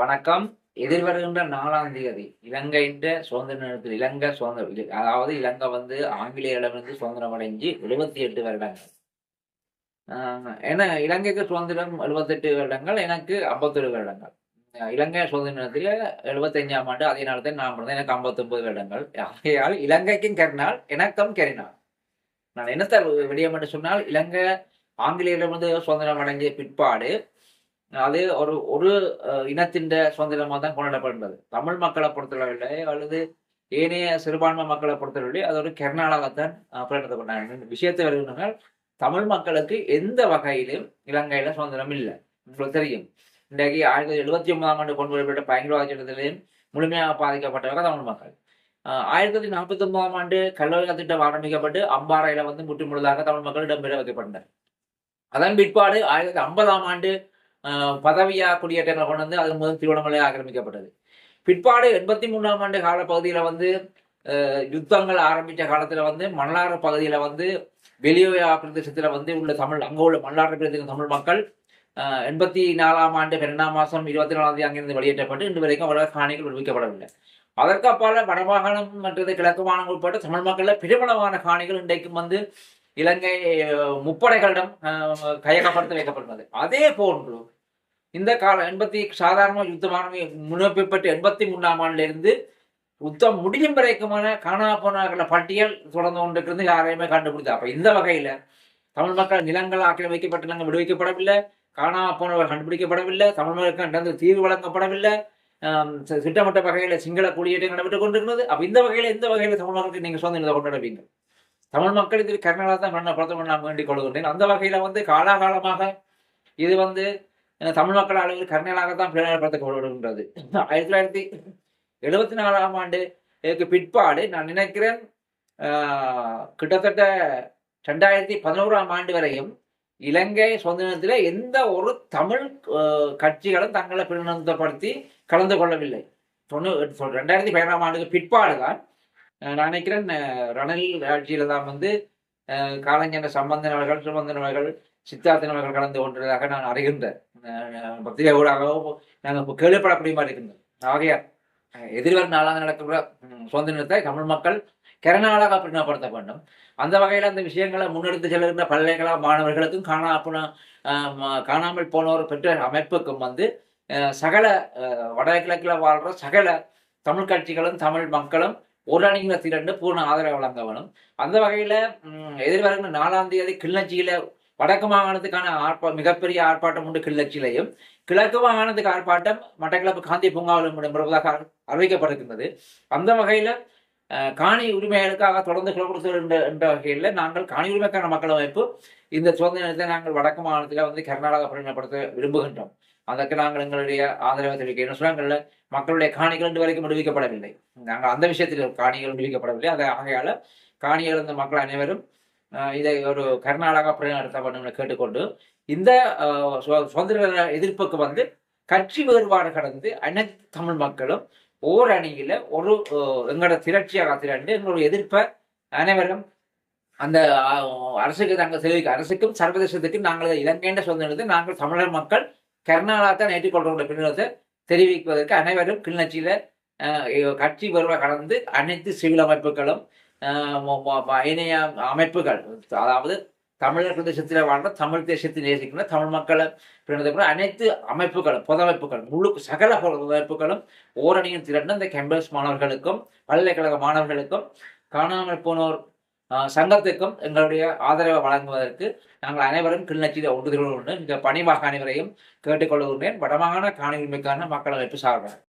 வணக்கம். எதிர்வருகின்ற நாலாம் தேதி இலங்கையின் சுதந்திர நேரத்தில் இலங்கை சுதந்திர அதாவது இலங்கை வந்து ஆங்கிலேயரிடமிருந்து சுதந்திரம் அடைஞ்சு எழுபத்தி எட்டு வருடங்கள். ஆஹ் ஏன்னா இலங்கைக்கு சுதந்திரம் எழுபத்தெட்டு வருடங்கள் எனக்கு ஐம்பத்தொரு வருடங்கள். இலங்கை சுதந்திர நேரத்தில் எழுபத்தஞ்சாம் ஆண்டு அதே நேரத்தில் நான் பிறந்தேன் எனக்கு ஐம்பத்தொன்பது வருடங்கள். ஆகையால் இலங்கைக்கும் கரினால் எனக்கும் கரினால் நான் என்னத்தை வெளியே மட்டும் சொன்னால் இலங்கை ஆங்கிலேயரிடமிருந்து சுதந்திரம் அடைஞ்ச பிற்பாடு அது ஒரு ஒரு இனத்தின் சுதந்திரமாக தான் கொண்டாடப்படுகிறது. தமிழ் மக்களை பொறுத்தளவில்லை அல்லது ஏனைய சிறுபான்மை மக்களை பொறுத்தளவில்லை அது ஒரு கெர்னாலாகத்தான் இந்த விஷயத்தை வருகிறார்கள் தமிழ் மக்களுக்கு எந்த வகையிலும் இலங்கையில சுதந்திரம் இல்லை. உங்களுக்கு தெரியும். இன்றைக்கு ஆயிரத்தி தொள்ளாயிரத்தி எழுபத்தி ஒன்பதாம் ஆண்டு கொண்டு வரப்பட்ட பயங்கரவாத சட்டத்திலையும் முழுமையாக பாதிக்கப்பட்டவர்கள் தமிழ் மக்கள். ஆயிரத்தி தொள்ளாயிரத்தி நாற்பத்தி ஒன்பதாம் ஆண்டு கல்லூரி திட்டம் ஆரம்பிக்கப்பட்டு அம்பாறையில வந்து முற்றுமுழுதாக தமிழ் மக்கள் இடம்பெற வைக்கப்பட்டனர். அதன் பிற்பாடு ஆயிரத்தி தொள்ளாயிரத்தி ஐம்பதாம் ஆண்டு பதவியா குடியேற்றங்களை கொண்டு வந்து அதன் முதல் திருவண்ணாமலை ஆக்கிரமிக்கப்பட்டது. பிற்பாடு எண்பத்தி மூணாம் ஆண்டு கால பகுதியில் வந்து யுத்தங்கள் ஆரம்பித்த காலத்தில் வந்து மன்னார் பகுதியில் வந்து வெளியோயா பிரதேசத்தில் வந்து உள்ள தமிழ் அங்கே உள்ள மன்னார் பிரதேச தமிழ் மக்கள் எண்பத்தி நாலாம் ஆண்டு பன்னெண்டாம் மாதம் இருபத்தி நாலாம் தேதி அங்கிருந்து வெளியேற்றப்பட்டு இன்று வரைக்கும் அவர்கள் காணிகள் விடுவிக்கப்படவில்லை. அதற்கப்பால வடமாகாணம் மற்றது கிழக்கு மாகாணம் உட்பட்ட தமிழ் மக்களில் பெருமளவான காணிகள் இன்றைக்கும் வந்து இலங்கை முப்படைகளிடம் கையகப்படுத்தி கையகப்படுத்த அதே போன்று இந்த கால எண்பத்தி சாதாரண யுத்தமான முன்னெடுக்கப்பட்டு எண்பத்தி மூணாம் ஆண்டுல இருந்து யுத்தம் முடியும் வரைக்குமான காணா போனார்கள பட்டியல் தொடர்ந்து கொண்டிருக்கிறது யாரையுமே கண்டுபிடிச்சா அப்ப இந்த வகையில தமிழ் மக்கள் நிலங்கள் ஆக்கிரமிக்கப்பட்ட நிலங்கள் விடுவிக்கப்படவில்லை காணா போனவர்கள் கண்டுபிடிக்கப்படவில்லை தமிழ் மக்களுக்கு நடந்த தீர்வு வழங்கப்படவில்லை திட்டமிட்ட வகையில சிங்கள குடியேற்றம் நடைபெற்றுக் கொண்டிருக்கிறது. அப்ப இந்த வகையில இந்த வகையில தமிழ் மக்களுக்கு நீங்க சுதந்திரத்தை கொண்டாடுவீங்க. தமிழ் மக்கள் கர்நாடகா தான் தான் பண்ணப்படுத்த நான் வேண்டிக் கொள்கின்றேன். அந்த வகையில வந்து காலாகாலமாக இது வந்து தமிழ் மக்கள் அளவில் தான் பிரயோகப்படுத்தப்படுகின்றது ஆயிரத்தி தொள்ளாயிரத்தி எழுபத்தி நாலாம் ஆண்டு இதுக்கு பிற்பாடு நான் நினைக்கிறேன் ஆஹ், கிட்டத்தட்ட ரெண்டாயிரத்தி பதினோராம் ஆண்டு வரையும் இலங்கை சுதந்திரத்தில் எந்த ஒரு தமிழ் கட்சிகளும் தங்களை பிரதிநிதித்துவப்படுத்தி கலந்து கொள்ளவில்லை. தொண்ணூ ரெண்டாயிரத்தி பதினாறாம் ஆண்டுக்கு பிற்பாடு தான் நான் நினைக்கிறேன் ரணில் ஆட்சியில் தான் வந்து காலஞ்சன காலஞ்சென்ற சம்பந்தன் அவர்கள் சுமந்தன் அவர்கள் சித்தார்த்தன் அவர்கள் கலந்து கொண்டதாக நான் அறிகின்றேன். பத்திரிகை ஊடாகவும் நாங்கள் இப்போ கேள்விப்படக்கூடிய மாதிரி இருக்கின்றோம் ஆகையால் எதிர்வரும் நாளாக நடக்கிற சுதந்திரத்தை தமிழ் மக்கள் கரணாளாக பின்னப்படுத்த வேண்டும். அந்த வகையில் அந்த விஷயங்களை முன்னெடுத்து செல்கின்ற பல்கலைக்கழக மாணவர்களுக்கும் காணா காணாமல் போனோர் பெற்ற அமைப்புக்கும் வந்து சகல வடகிழக்கில் வாழ்கிற சகல தமிழ் கட்சிகளும் தமிழ் மக்களும் ஒரு அணியில திரண்டு பூர்ண ஆதரவு வழங்க வேணும். அந்த வகையில எதிர்வருகிற நாலாம் தேதி கிள்ளச்சியில வடக்கு மாகாணத்துக்கான ஆர்ப்பா மிகப்பெரிய ஆர்ப்பாட்டம் உண்டு கிள்ளச்சியிலையும் கிழக்கு மாகாணத்துக்கு ஆர்ப்பாட்டம் மட்டக்களப்பு காந்தி பூங்காவிலும் இடம்பெறுவதாக அறிவிக்கப்பட்டிருக்கின்றது. அந்த வகையில காணி உரிமைகளுக்காக தொடர்ந்து குரல் கொடுத்து என்ற வகையில் நாங்கள் காணி உரிமைக்கான மக்கள் அமைப்பு இந்த சுதந்திரத்தை நாங்கள் வடக்கு மாநிலத்தில் வந்து கர்நாடகா பிரகடனப்படுத்த விரும்புகின்றோம். அதற்கு நாங்கள் எங்களுடைய ஆதரவை தெரிவிக்கிறோம். சுரங்கள்ல மக்களுடைய காணிகள் இன்று வரைக்கும் விடுவிக்கப்படவில்லை. நாங்கள் அந்த விஷயத்தில் காணிகள் விடுவிக்கப்படவில்லை. அதை ஆகையால காணி இழந்த மக்கள் அனைவரும் இதை ஒரு கர்நாடகா பிரகடனப்படுத்த வேண்டும் கேட்டுக்கொண்டு இந்த சு- சுதந்திர எதிர்ப்புக்கு வந்து கட்சி வேறுபாடு கடந்து அனைத்து தமிழ் மக்களும் ஓர் அணியில ஒரு எங்களோட திரட்சியாக திரண்டு எங்களோட எதிர்ப்பை அனைவரும் அந்த அரசுக்கு நாங்கள் தெரிவிக்க அரசுக்கும் சர்வதேசத்துக்கும் நாங்கள் இலங்கைன்ற சுதந்திரத்தை நாங்கள் தமிழர் மக்கள் கர்நாடகா தான் ஏற்றுக்கொள்கிற பின்னத்தை தெரிவிப்பதற்கு அனைவரும் கிளிநொச்சியில கட்சி வருவ கடந்து அனைத்து சிவில் அமைப்புகளும் இணைய அமைப்புகள் அதாவது தமிழர் பிரதேசத்தில் வாழ்ற தமிழ் தேசத்தை நேசிக்கிற தமிழ் மக்களை பிரதிநிதிக்கிற அனைத்து அமைப்புகளும் பொது அமைப்புகள் முழு சகல பொது அமைப்புகளும் ஓரணியில் திரண்டு இந்த கேம்பஸ் மாணவர்களுக்கும் பல்கலைக்கழக மாணவர்களுக்கும் காணாமல் போனோர் சங்கத்துக்கும் எங்களுடைய ஆதரவை வழங்குவதற்கு நாங்கள் அனைவரும் கிளிநொச்சியில் ஒன்று உண்டு இந்த பணிவாக அனைவரையும் கேட்டுக்கொள்கின்றேன் வடமாகாண காணி உரிமைக்கான மக்கள் அமைப்பு சார்பாக.